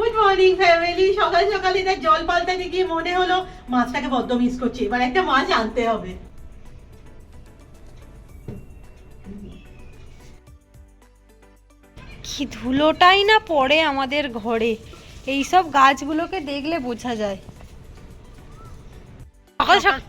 Good morning family সকাল সকাল এটা জল পাল্টাতে গিয়ে মনে হলো মাছটাকে বড্ড মিস করছি। এবার একটা মাছ আনতে হবে। কি ধুলোটাই না পড়ে আমাদের ঘরে। এই সব গাছগুলোকে দেখলে বোঝা যায়। সকাল সকাল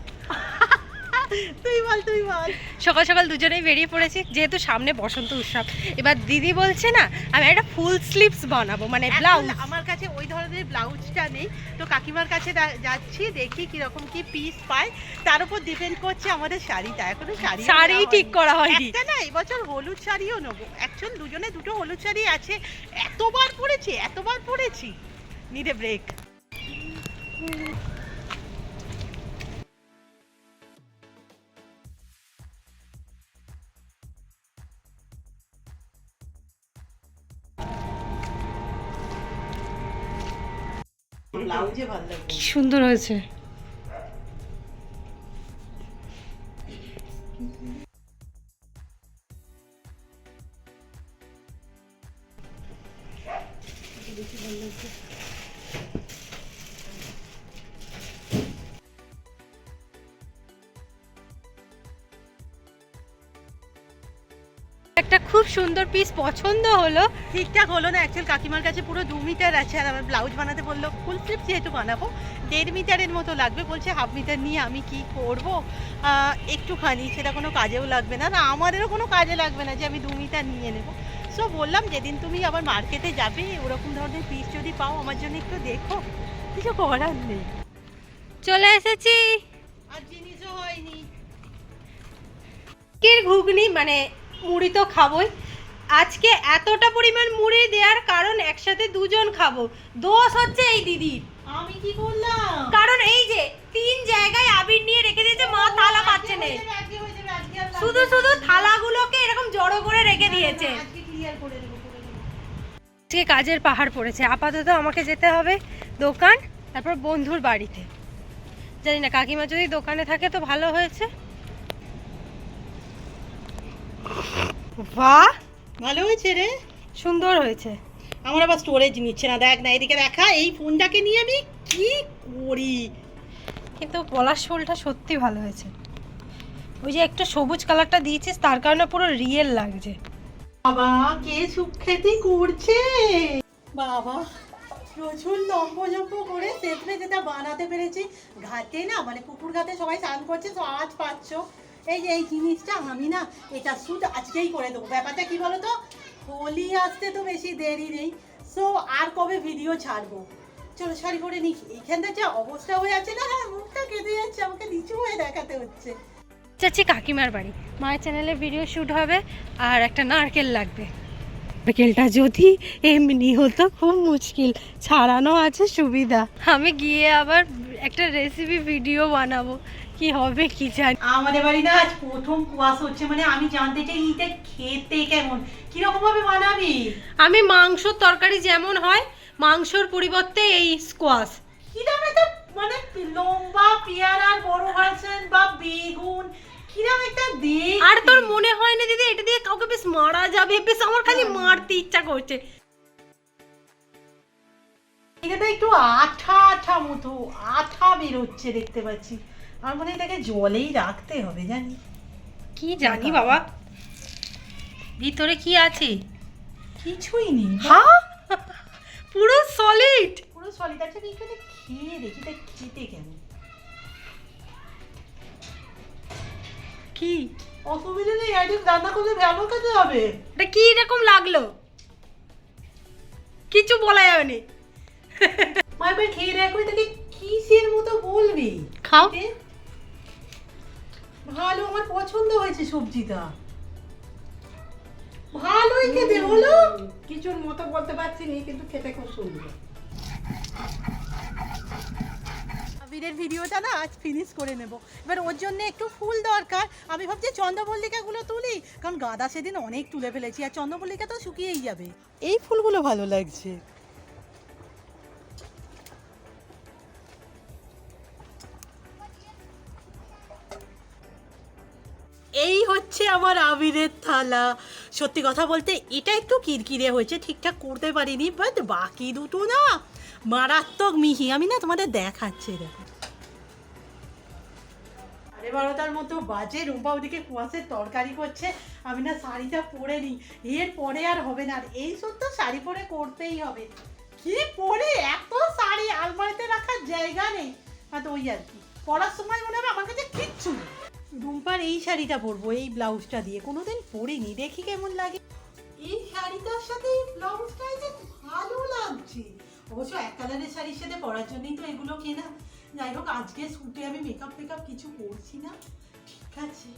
তুই বল তুই বল। সকাল সকাল দুজনেই বেরিয়ে পড়েছি যেহেতু সামনে বসন্ত উৎসব। এবার দিদি বলছে না আমি একটা ফুল স্লিভস বানাবো মানে ব্লাউজ। আমার কাছে ওই ধরনের ব্লাউজটা নেই। তো কাকিমার কাছে যাচ্ছি দেখি কীরকম কি পিস পাই তার উপর ডিপেন্ড করছে আমাদের শাড়িটা। এখনও শাড়ি শাড়ি ঠিক করা হয়নি। একটা না এবছর হলুদ শাড়িও নেব। অ্যাকচুয়াল দুজনে দুটো হলুদ শাড়ি আছে। এতবার পরেছি এতবার পরেছি। নিডে ব্রেক ব্লাউজে ভালো লাগবে কি সুন্দর হয়েছে একটা খুব সুন্দর পিস পছন্দ হলো। ঠিকঠাক হলো না অ্যাকচুয়াল কাকিমার কাছে পুরো দু মিটার আছে আর আমার ব্লাউজ বানাতে বলল ফুল স্লিপ যেহেতু বানাবো দেড় মিটারের মতো লাগবে। বলছে হাফ মিটার নিয়ে আমি কি করব? একটুখানি সেটা কোনো কাজেও লাগবে না। না আমাদেরও কোনো কাজে লাগবে না যে আমি দু মিটার নিয়ে নেব। সো বললাম যেদিন তুমি আবার মার্কেটে যাবে ওরকম ধরনের পিস যদি পাও আমার জন্য একটু দেখো। কিছু করার নেই। চলে এসেছি। আর জিনিসও হয়নি। ঘুগনি? মানে মুড়ি তো খাবোই। আজকে এতটা পরিমাণ মুড়ি দেওয়ার কারণ একসাথে দুজন খাব। দোষ হচ্ছে এই দিদির আমি কি করলাম? কারণ এই যে তিন জায়গায় আবির নিয়ে রেখে দিয়েছে মা থালা পাচ্ছে না। শুধু শুধু থালাগুলোকে এরকম জড়ো করে রেখে দিয়েছে। আজকে কাজের পাহাড় পড়েছে। আপাতত আমাকে যেতে হবে দোকান তারপর বন্ধুর বাড়িতে। জানি না কাকিমা যদি দোকানে থাকে তো ভালো হয়েছে। বাহ ভালো হয়েছে রে। সুন্দর হয়েছে। আমার আবার স্টোরেজ নিচ্ছে না। দেখ না এদিকে দেখা এই ফোনটাকে নিয়ে আমি কি করি? কিন্তু পলাশ ফুলটা সত্যি ভালো হয়েছে। ওই যে একটু সবুজ কালারটা দিয়েছিস তার কারণে পুরো রিয়েল লাগছে। বাবা কে সুখ্যাতি করছে? বাবা প্রচুর লম্ব জম্ব করে শেষমে যেটা বানাতে পেরেছি ঘাটে না মানে পুকুর ঘাটে সবাই স্নান করছে তো আজ পাচ্ছ। এই যে এই জিনিসটা আমি না এটা শুট আজকেই করে দেবো। ব্যাপারটা কি বলো তো হোলি আসতে তো বেশি দেরি নেই। সো আর কবে ভিডিও ছাড়বো? চলো শাড়ি পরে নি এইখানটা যা অবস্থা হয়ে আছে না হ্যাঁ মুখটা কেঁদে যাচ্ছে আমাকে নিচু হয়ে দেখাতে হচ্ছে। যাচ্ছি কাকিমার বাড়ি। মায়ের চ্যানেলে ভিডিও শ্যুট হবে আর একটা নারকেল লাগবে। নারকেলটা যদি এমনি হতো খুব মুশকিল। ছাড়ানো আছে সুবিধা। আমি গিয়ে আবার একটা রেসিপি ভিডিও বানাবো। কি হবে কি জানি। আমাদের বাড়ি না আজ প্রথম কুয়াশ হচ্ছে মানে আমি জানতে চাই এটা খেতে কেমন? কীরকম ভাবে বানাবি? আমি মাংসর তরকারি যেমন হয় মাংসর পরিবর্তে এই স্কোয়াশ কিরম একটা মানে লম্বা পেয়ারার বড় ভার্সন বা বেগুন আর তোর মনে হয় না দিদি এটা দিয়ে কাউকে বেশ মারা যাবে? বেশ আমার খালি মারতে ইচ্ছা করছে। এটা একটু আঠা আঠা মতো আঠা বেরোচ্ছে দেখতে পাচ্ছি। আমার মনে হয় এটাকে জলেই রাখতে হবে জানি। কি জানি বাবা। ভিতরে কি আছে? কিছুই নেই। হ্যাঁ? পুরো সলিড পুরো সলিড আছে এখানে খেয়ে দেখি এটা খেতে কেমন কি? অসুবিধা নেই একদিন রান্না করলে ভালো খেতে হবে। এটা কি রকম লাগল? কিছু বলা যাবে না। মা এবার খেয়ে দেখো এটাকে কিসের মতো বলবি? খাও? ভালো আমার পছন্দ হয়েছে সবজিটা। ভালোই খেতে হলো? কিছুর মতো বলতে পারছি না কিন্তু খেতে খুব সুন্দর। আবিরের ভিডিওটা না আজ ফিনিশ করে নেব। এবার ওর জন্য একটু ফুল দরকার। আমি ভাবছি চন্দ্রমল্লিকাগুলো তুলি কারণ গাঁদা সেদিন অনেক তুলে ফেলেছি আর চন্দ্রমল্লিকা তো শুকিয়েই যাবে। এই ফুলগুলো ভালো লাগছে। আমার আবিরের থালা। সত্যি কথা বলতে, এটা একটু কিরকিরে হয়েছে, ঠিকঠাক করতে পারিনি বাট বাকি দুটো না মারাত্মক মিহি। আমি না তোমাদের দেখাচ্ছি, দেখো। মতো বাজে, রুম্পা ওদিকে কুয়াশের তরকারি করছে। আমি না শাড়িটা পরে নিই। এর পরে আর হবে না, আর এই সত্য শাড়ি পরে করতেই হবে। কি পরে? এত শাড়ি, আলমারিতে রাখার জায়গা নেই। ওই আর কি পরার সময় মনে হবে আমার কাছে কিচ্ছু নেই। রুম্পার এই শাড়িটা পরবো, এই ব্লাউজটা দিয়ে। কোনোদিন পরিনি, দেখি কেমন লাগে। এই শাড়িটার সাথে এই ব্লাউজটাই যে ভালো লাগছে। অবশ্য এক কালারের শাড়ির সাথে পরার জন্যই তো এগুলো কেনা। যাই হোক, আজকে শুটে আমি মেকআপ ফেকআপ কিছু করছি না। ঠিক আছে।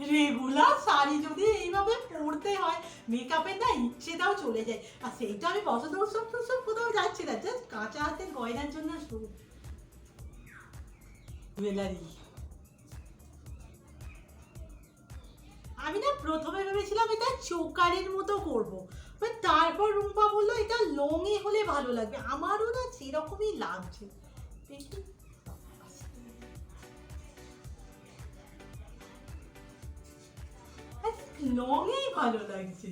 রেগুলার শাড়ি যদি এইভাবে পরতে হয় মেকআপের না ইচ্ছেটাও চলে যায়। আর সেইটা আমি বসন্ত উৎসব টুৎসব কোথাও যাচ্ছি না জাস্ট কাঁচা হাতের গয়নার জন্য শুরু। জুয়েলারি আমি না প্রথমে ভেবেছিলাম এটা চোকারের মতো করব। তারপর রুম্পা বলল, এটা লংয়ে হলে ভালো লাগবে। আমারও না সেরকমই লাগছে। দেখি। লংয়েই ভালো লাগছে।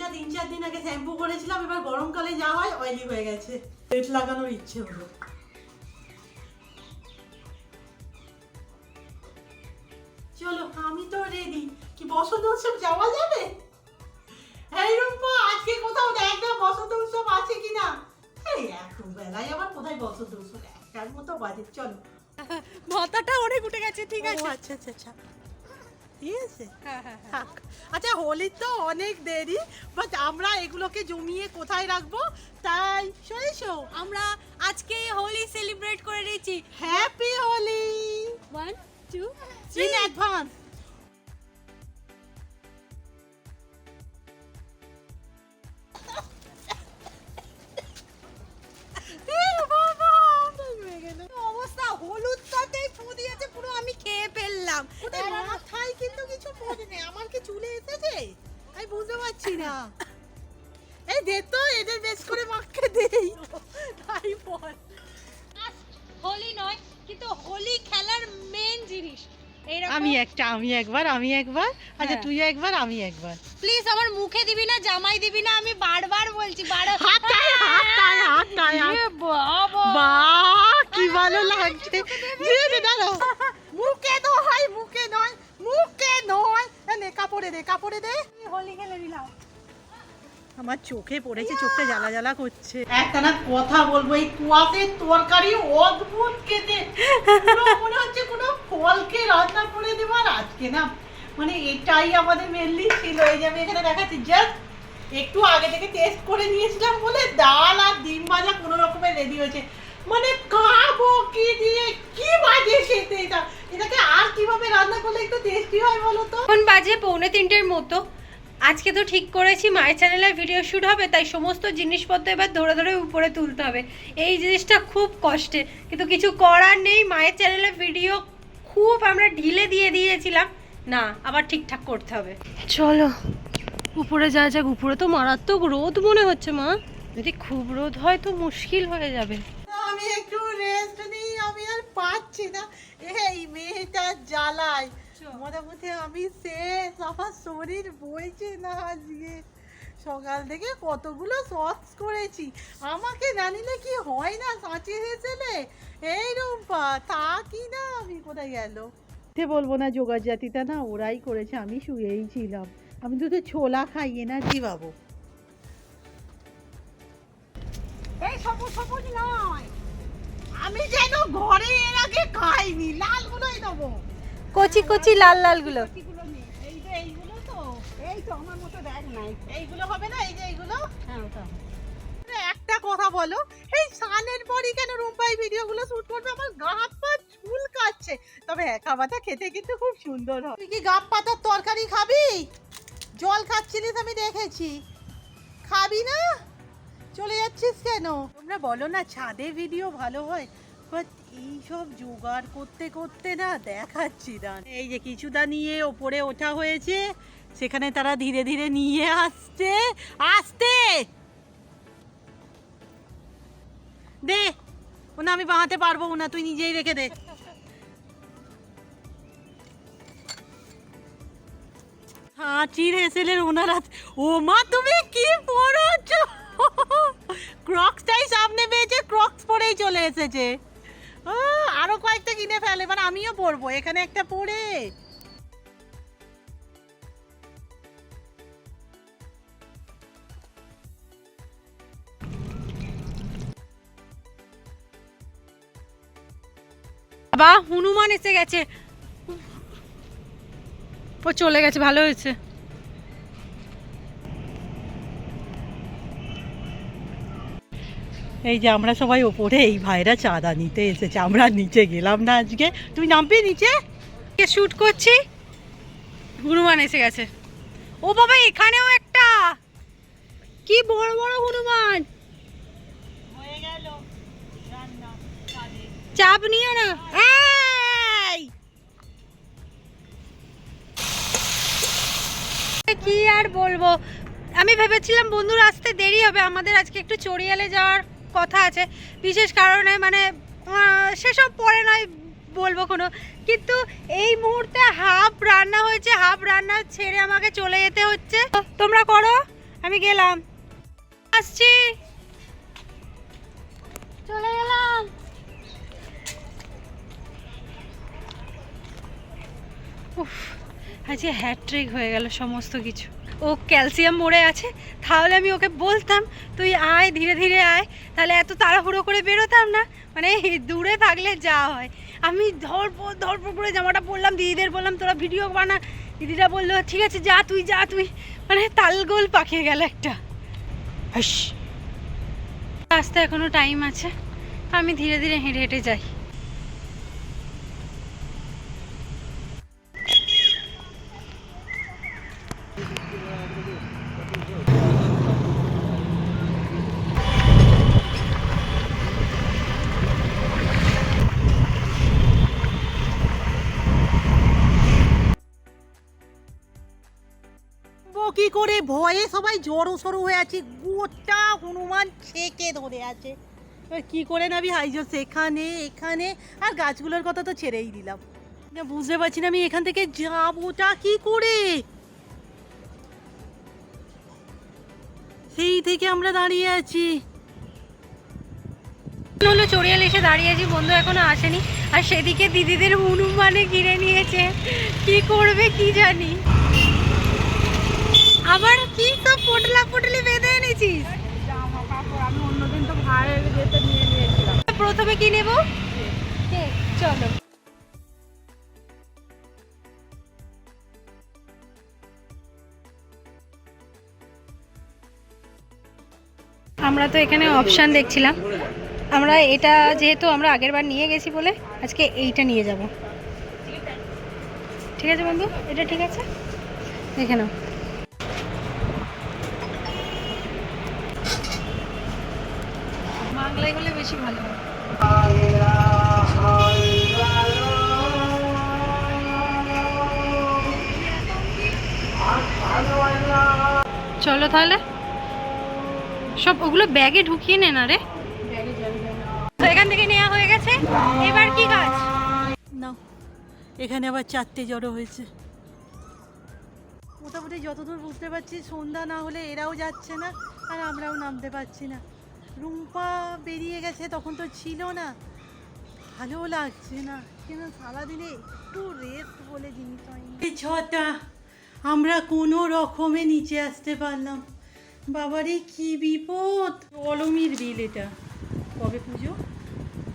যা তিন চার দিন আগে শ্যাম্পু করেছিলাম, এবার গরমকালে যা হয় অয়েলি হয়ে গেছে। পেট লাগানোর ইচ্ছে হলো। উৎসব যাওয়া যাবে? এই রূপা আজকে কোথাও দেখ না বসন্ত উৎসব আছে কিনা? এই এখন বেলায় আবার কোথায় বসন্ত উৎসব? একটার মতো বাজে চলো। মাথাটা অনেক উঠে গেছে ঠিক আছে। আচ্ছা আচ্ছা আচ্ছা। ঠিক আছে। হ্যাঁ হ্যাঁ হ্যাঁ। আচ্ছা হোলির তো অনেক দেরি বাট আমরা এগুলোকে জমিয়ে কোথায় রাখব? তাই শোয়েছো আমরা আজকে হোলি সেলিব্রেট করে নিয়েছি happy Holi one two in advance আমি খেয়ে ফেললাম। কোথায় মাথায় কিন্তু কিছু পড়েনি আমার কি চুলে এসেছে? আমি বুঝতে পারছি না। এই দে তো এদের বেশ করে মাখকে দেই। তাই বল। হোলি নয় কিন্তু হোলি খেলার মেন জিনিস। আমি একটা আমি একবার আমি একবার। আচ্ছা হ্যাঁ। তুই একবার আমি একবার। প্লিজ আমার মুখে দিবি না জামাই দিবি না আমি বারবার বলছি বারবার হাতটায় হাতটায় এ বাবা। বাহ কি ভালো লাগছে। দিয়ে দে দাঁড়াও। মুখে নয় মুখে নয় মুখে নয়। এ নে কাপড়ে দে কাপড়ে দে। হোলি খেলে নিলাম আমার চোখে পড়েছে চোখটা জ্বালা জ্বালা করছে। একটা না কথা বলব এই তরকারি অদ্ভুত খেতে। মনে হচ্ছে কোনো ফলকে রান্না করে দেবার আজকে না। মানে এটাই আমাদের মেনলি ছিল। এই যে আমি এখানে দেখাচ্ছি জাস্ট একটু আগে থেকে টেস্ট করে নিয়েছিলাম বলে ডাল আর ডিম ভাজা কোনো রকমের রেডি হয়েছে। মানে খাব কি দিয়ে? কি বাজে খেতে এটা? এটাকে আর কীভাবে রান্না করলে একটু টেস্টি হয় বলো তো? এখন বাজে পৌনে তিনটের মতো। আজকে তো ঠিক করেছি, মায়ের চ্যানেলে ভিডিও শ্যুট হবে, তাই সমস্ত জিনিসপত্র এবার ধরে ধরে উপরে তুলতে হবে। এই জিনিসটা খুব কষ্টে, কিন্তু কিছু করার নেই, মায়ের চ্যানেলে ভিডিও খুব আমরা ঢিলে দিয়ে দিয়েছিলাম। না, আবার ঠিকঠাক করতে হবে। চলো, উপরে যা যাক, উপরে তো মারাত্মক রোদ মনে হচ্ছে মা। যদি খুব রোদ হয় তো মুশকিল হয়ে যাবে। আমি একটু রেস্ট নিই আমি আর পাচ্ছি না। এই মেয়েটা জ্বালায়। মোটামুটি আমি শেষ। আমার শরীর বইছে না আজকে। সকাল থেকে কতগুলো শর্টস করেছি। আমাকে জানিলে কি হয় না সাঁচি হেসেলে? এই রুম্পা তা কি না? আমি কোথায় গেল? তে বলব না যোগা জাতিটা না ওরাই করেছে আমি শুয়েই ছিলাম। আমি দুটো ছোলা খাইয়ে না কি বাবু এই সবুজ সবুজ নয়। আমি যেন ঘরে এর আগে খাইনি লালগুলোই নেব কচি কচি লাল এইগুলো নেই এই যে এইগুলো তো এই তো আমার মতো দেখ নাই। এইগুলো হবে না এই যে এইগুলো? হ্যাঁ ওটা একটা কথা বলো এই সানের পরই কেন রুম্পাই ভিডিওগুলো শুট করবে? আমার গা হাত পা চুল কাচ্ছে তবে একা পাতা খেতে কিন্তু খুব সুন্দর হয়। তুই কি গাপ পাতার তরকারি খাবি? জল খাচ্ছিলিস আমি দেখেছি। খাবি না? চলে যাচ্ছিস কেন? তোমরা বলো না ছাদে ভিডিও ভালো হয়? বাট এইসব জোগাড় করতে করতে না দেখাচ্ছি না। এই যে কিছুটা নিয়ে ওপরে ওঠা হয়েছে, সেখানে তারা ধীরে ধীরে নিয়ে আসছে। আসতে! দে, ও না আমি বাঁধাতে পারব না, তুই নিজেই রেখে দে। হাঁচির ওনার, ও মা, তুমি কি পড়েছো? ক্রক্সটাই সামনে পেয়েছে ক্রক্স পরেই চলে এসেছে। আরও কয়েকটা কিনে ফেলে, এবার আমিও পরবো, এখানে একটা পরে। বাবা, হনুমান এসে গেছে। ও, চলে গেছে, ভালো হয়েছে। এই যে আমরা সবাই ওপরে এই ভাইরা চাঁদা নিতে এসেছে আমরা নিচে গেলাম না আজকে। তুমি নামবে নিচে? শুট করছি? হনুমান এসে গেছে। ও বাবা এখানেও একটা! কি বড় বড় হনুমান! হয়ে গেল। চাপ নিও না! কি আর বলব? আমি ভেবেছিলাম বন্ধুর আসতে দেরি হবে। আমাদের আজকে একটু চড়িয়ালে যাওয়ার কথা আছে, বিশেষ কারণে মানে সেসব পরে নয় বলব কোনো। কিন্তু এই মুহূর্তে হাফ রান্না হয়েছে, হাফ রান্না ছেড়ে আমাকে চলে যেতে হচ্ছে। তোমরা করো, আমি গেলাম। আসছি। চলে গেলাম। উফ, আজকে হ্যাট্রিক হয়ে গেল সমস্ত কিছু। ও ক্যালসিয়াম মরে আছে, তাহলে আমি ওকে বলতাম, তুই আয়, ধীরে ধীরে আয়, তাহলে এত তাড়াহুড়ো করে বেরোতাম না? মানে দূরে থাকলে যা হয়। আমি ধরপো ধরপো করে জামাটা পরলাম, দিদিদের বললাম, তোরা ভিডিও বানা। দিদিরা বলল, ঠিক আছে, যা তুই যা তুই। মানে তালগোল পাকিয়ে গেল একটা। আসতে এখনও টাইম আছে, আমি ধীরে ধীরে হেঁটে হেঁটে যাই। কি করে ভয়ে সবাই জড়ো সড়ো হয়ে আছে? গোটা হনুমান ছেকে ধরে আছে। এবার কি করে নাবি? হাইজো সেখানে, এখানে। আর গাছগুলোর কথা তো ছেড়েই দিলাম। বুঝতে পারছি না আমি এখান থেকে যাবোটা কি করে? সেই থেকে আমরা দাঁড়িয়ে আছি। হলো চড়িয়াল এসে দাঁড়িয়ে আছি, বন্ধু এখনও আসেনি। আর সেদিকে দিদিদের হনুমানে ঘিরে নিয়েছে। কি করবে কি জানি? আবার কি সব পটলা পটলি বেঁধে এনেছিস? আমি অন্যদিন তো যেতে নিয়ে নিয়েছিলাম প্রথমে কি নেব? চলো। আমরা তো এখানে অপশান দেখছিলাম। আমরা এটা যেহেতু আমরা আগের বার নিয়ে গেছি বলে আজকে এইটা নিয়ে যাব। ঠিক আছে বন্ধু? এটা ঠিক আছে? দেখে নাও। বাংলায় হলে বেশি ভালো হয়। চলো তাহলে। সব ওগুলো ব্যাগে ঢুকিয়ে নে না রে। তো এখান থেকে নেওয়া হয়ে গেছে। এবার কি কাজ? না এখানে আবার চারটে জড়ো হয়েছে। মোটামুটি যতদূর বুঝতে পারছি সন্ধ্যা না হলে এরাও যাচ্ছে না আর আমরাও নামতে পারছি না। রুম্পা বেরিয়ে গেছে তখন তো ছিল না। ভালো লাগছে না কেন সারাদিনে একটু রেস্ট বলে জিনিস হয়নি। ছটা আমরা কোনো রকমে নিচে আসতে পারলাম। বাবারে কি বিপদ! অলমির বিল এটা। কবে পুজো?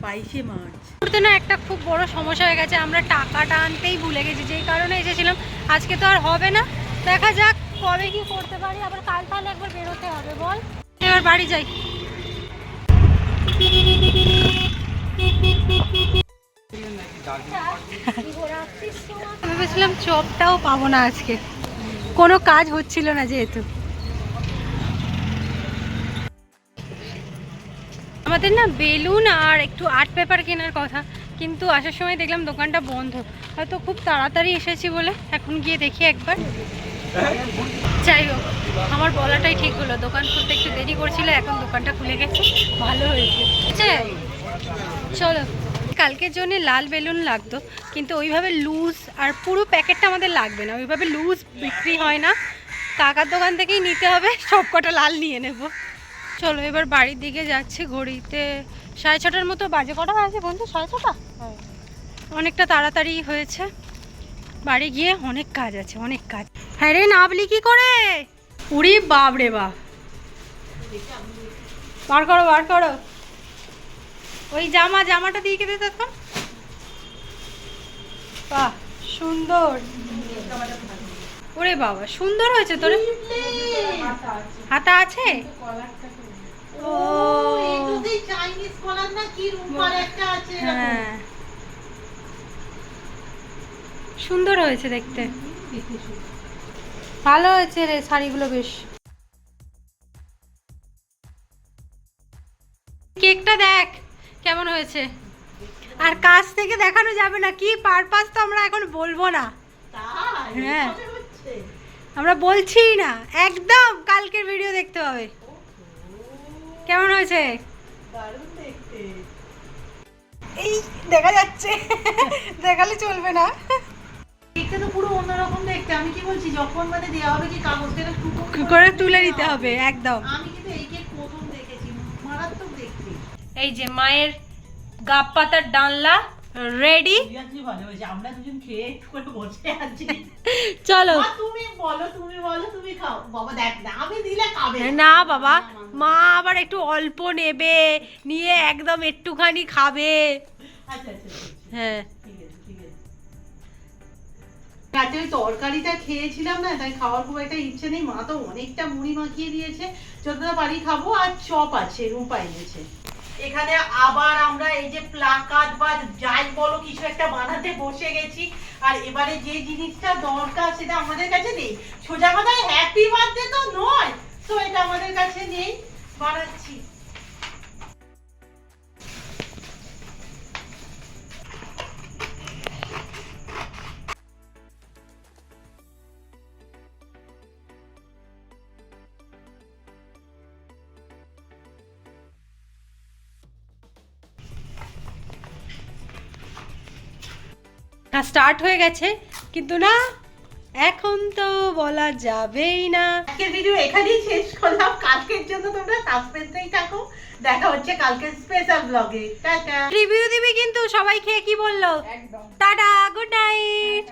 বাইশে মার্চ। মুহূর্তে না একটা খুব বড় সমস্যা হয়ে গেছে আমরা টাকাটা আনতেই ভুলে গেছি যেই কারণে এসেছিলাম। আজকে তো আর হবে না। দেখা যাক কবে কি করতে পারি আবার কাল তাহলে একবার বেরোতে হবে বল। এবার বাড়ি যাই। ভেবেছিলাম চপটাও পাবো না আজকে। কোনো কাজ হচ্ছিল না যেহেতু। আমাদের না বেলুন আর একটু আর্ট পেপার কেনার কথা, কিন্তু আসার সময় দেখলাম দোকানটা বন্ধ। হয়তো খুব তাড়াতাড়ি এসেছি বলে এখন গিয়ে দেখি একবার। যাই হোক আমার বলাটাই ঠিক হলো। দোকান খুলতে একটু দেরি করছিল এখন দোকানটা খুলে গেছে। ভালো হয়েছে। চলো। কালকের জন্য লাল বেলুন লাগতো কিন্তু ওইভাবে লুজ আর পুরো প্যাকেটটা আমাদের লাগবে না। ওইভাবে লুজ বিক্রি হয় না। কাকার দোকান থেকেই নিতে হবে সব কটা লাল নিয়ে নেব। চলো এবার বাড়ির দিকে যাচ্ছি ঘড়িতে সাড়ে ছটার মতো বাজে। কটা বাজে বন্ধু? সাড়ে ছটা? অনেকটা তাড়াতাড়ি হয়েছে। বাড়ি গিয়ে অনেক কাজ আছে অনেক কাজ। হ্যাঁ রে নাবলি কি করে? উড়ি বাপ রে বাপ। বার করো বার করো। ওই জামা জামাটা দিয়ে কেটে তখন বাহ সুন্দর। ওরে বাবা সুন্দর হয়েছে তোর। হাতা আছে? ও। চাইনিজ কলার না কি রূপার একটা আছে হ্যাঁ সুন্দর হয়েছে দেখতে। ভালো হয়েছে রে শাড়িগুলো বেশ। কেকটা দেখ কেমন হয়েছে। আর কাছ থেকে দেখানো যাবে না কি পারপাস তো আমরা এখন বলব না। হ্যাঁ। আমরা বলছি না একদম কালকের ভিডিও দেখতে হবে। কেমন হয়েছে? এই দেখা যাচ্ছে দেখালে চলবে না। দেখতে তো পুরো অন্যরকম দেখতে? আমি কি বলছি যখন মানে দেওয়া হবে কি কাগজটা টুকরো করে তুলে নিতে হবে একদম। আমি কিন্তু এই কেক প্রথম দেখেছি মারাত্মক দেখতে। এই যে মায়ের গাব পাতার ডালনা রেডি সিরিয়াসলি ভালো হয়েছে আমরা দুজন খেয়ে করে বসে আছি। চলো। তুমি বলো তুমি বলো তুমি খাও। বাবা দেখ না আমি দিলে খাবে। না বাবা। মা আবার একটু অল্প নেবে নিয়ে একদম একটুখানি খাবে। আচ্ছা আচ্ছা আচ্ছা, আচ্ছা। হ্যাঁ। রাতে ওই তরকারিটা খেয়েছিলাম না, তাই খাওয়ার খুব একটা ইচ্ছে নেই। মা তো অনেকটা মুড়ি মাখিয়ে দিয়েছে। যতটা পারি খাব, আর চপ আছে, রূপা এনেছে। এখানে আবার আমরা এই যে প্লাকার্ড বা যাই বলো কিছু একটা বানাতে বসে গেছি। আর এবারে যে জিনিসটা দরকার সেটা আমাদের কাছে নেই। সোজা কথায় হ্যাপি বার্থডে তো নয়। তো এটা আমাদের কাছে নেই। বানাচ্ছি। স্টার্ট হয়ে গেছে কিন্তু না এখন তো বলা যাবেই না। আজকের ভিডিও এখানেই শেষ করলাম। কালকের জন্য তোমরা সাসপেন্সেই থাকো। দেখা হচ্ছে কালকে স্পেশাল ব্লগে টাটা। রিভিউ দিবি কিন্তু সবাই খেয়ে কি বলল? একদম। Tata good night